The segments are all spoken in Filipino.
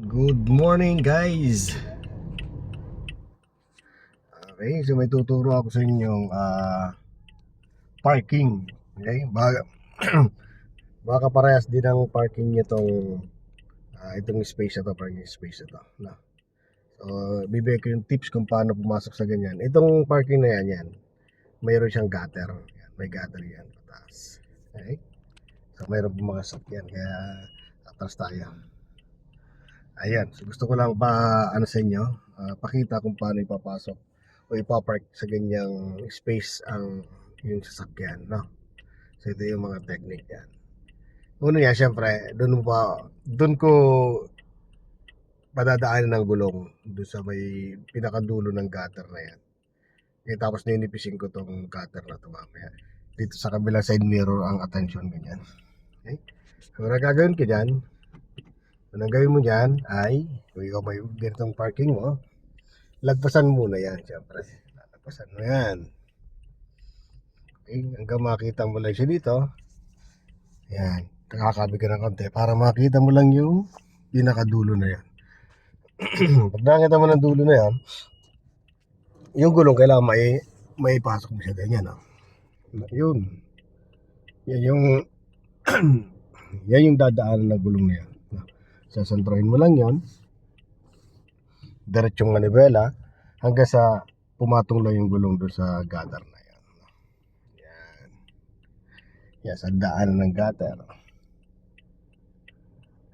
Good morning guys! Okay, so may tuturo ako sa inyong ah, parking. Okay, baka, baka parehas din ang parking nitong ah, itong space na to, parking space na to. No? So, bibigay ko yung tips kung paano pumasok sa ganyan. Itong parking na yan, yan mayroon siyang gutter. Yan, may gutter yan, pataas. Okay? So, mayroon pong mga sakyan, kaya atras tayo. Ayan, so gusto ko lang pa ano sa inyo, ah, pakita kung paano ipapasok o ipapark sa ganyang space ang yung sasakyan, no? So ito yung mga technique yan. Una yan, syempre, doon pa, doon ko padadaanan ng gulong doon sa may pinakadulo ng gutter na yan. Eh, tapos ninipisin ko tong gutter na to mamaya. Dito sa kabilang side mirror ang attention ganyan. Okay? So, ang gagawin ko dyan, ang gawin mo dyan ay, kung ikaw may ganitong parking mo, lagpasan muna yan, syempre. Lagpasan mo yan. Okay, hanggang makita mo lang siya dito. Yan, kakakabi ka ng konti para makita mo lang yung pinakadulo na yan. Pag nakita mo ng dulo na yan, yung gulong kailangan may may pasok mo siya ganyan. Oh. Yun. Yan yung yan yung dadaanan ng gulong na yan. Sasentrohin mo lang yon Diretsong manibela hanggang sa pumatong lang yung gulong doon sa gutter na yan. Yan. Yan, sa daan ng gutter.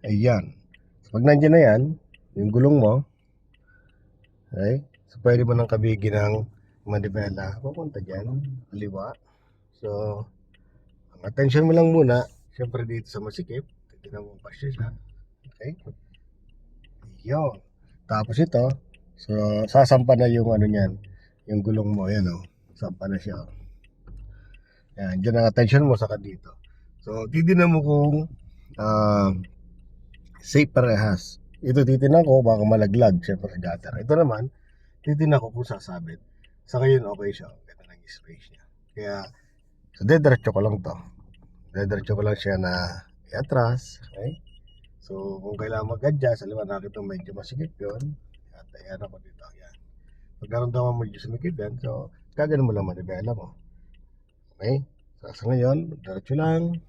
Ayan. Pag nandiyan na yan, yung gulong mo, okay, so pwede mo nang kabigin ng manibela. Pupunta dyan, kaliwa. So, ang attention mo lang muna, syempre dito sa masikip, titignan mo pa siya. Okay? Yun. Tapos ito, so sasampa na yung ano niyan, yung gulong mo, yan oh. Sampa na siya. Yan, dyan ang attention mo saka dito. So, titignan mo kung ah, safe parehas. Ito titignan ko, baka malaglag, syempre gutter. Ito naman, titignan ko kung sasabit. Sa ngayon, okay siya. Ito lang yung space niya. Kaya, so, dediretso ko lang to. Dediretso ko lang siya na iatras. Okay? So, kung kailangan mag-adjust, alam mo, nakita medyo masikip yun. At ayan ako dito. Yan. Pag naramdaman mo medyo sumikip yan, so, kagano mo lang manibela mo. Okay? So, sa ngayon, diretso lang.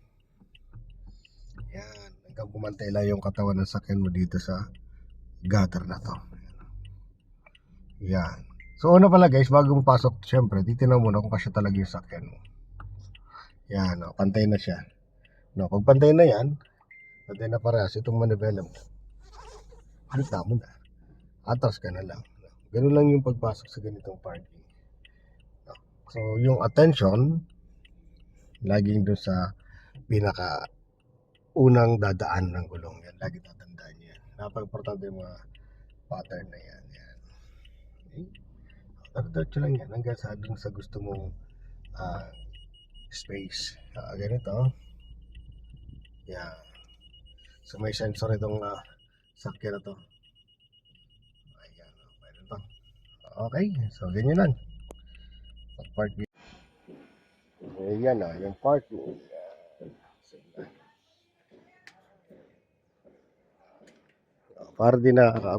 Yan. Hanggang pumantay lang yung katawan ng sakyan mo dito sa gutter na to. Yan. So, una pala guys, bago mo pasok, syempre, titignan mo na kung kasya talaga yung sakyan mo. Yan, no, pantay na siya. No, pag pantay na yan, pantay na parehas, itong manibela mo. Halita mo na. Atras ka na lang. Ganun lang yung pagpasok sa ganitong parking. So, yung attention, laging doon sa pinaka unang dadaan ng gulong yan. Lagi tatandaan yan. Napag-importante yung mga pattern na yan. yan. Okay? Diretso lang yan hanggang sa dun sa gusto mong ah, space. Ah, ganito. Yan. So may sensor itong uh, sakyan na to. Ayan. oh, Pwede to. Okay. So ganyan lang. Pag-park dito. Ayan na. Yung yan. Ah, Para din nakakaabot.